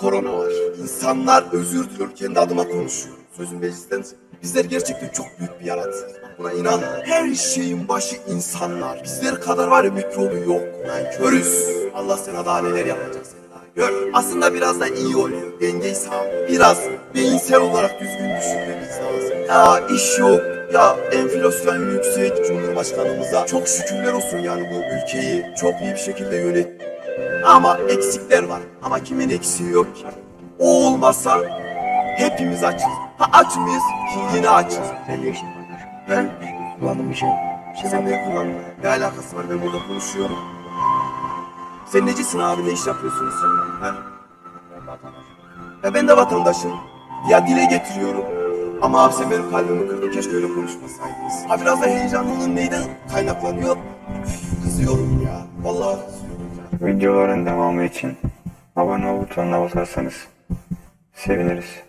korona var. İnsanlar özür diliyor kendi adıma konuşuyorum. Sözün meclisten bizler gerçekten çok büyük bir yaratığız. Buna inan. Her şeyin başı insanlar. Bizler kadar var ya mikrobu yok. Körüz. Allah sana daha neler yapacak seni daha gör. Aslında biraz da iyi oluyor. Dengeyi sağ. Biraz beyinsel olarak düzgün düşünmemiz lazım. Ya iş yok. Ya enflasyon yüksek. Cumhurbaşkanımıza çok şükürler olsun yani bu ülkeyi çok iyi bir şekilde yönet. Ama eksikler var. Ama kimin eksiği yok ki? O olmasa hepimiz açız. Ha aç mıyız? Yine açız. Sen de işin var. Ben Kullandığım bir şey. şey sen ne kullandın? Ne alakası var ben burada konuşuyorum. Sen necisin abi ne iş yapıyorsunuz sen? Ha? Ya ben de vatandaşım. Ya dile getiriyorum. Ama abi sen benim kalbimi kırdın. Keşke öyle konuşmasaydınız. Ha biraz da heyecanlılığın neyden kaynaklanıyor? Kızıyorum ya. Vallahi. Videoların devamı için abone ol butonuna basarsanız seviniriz.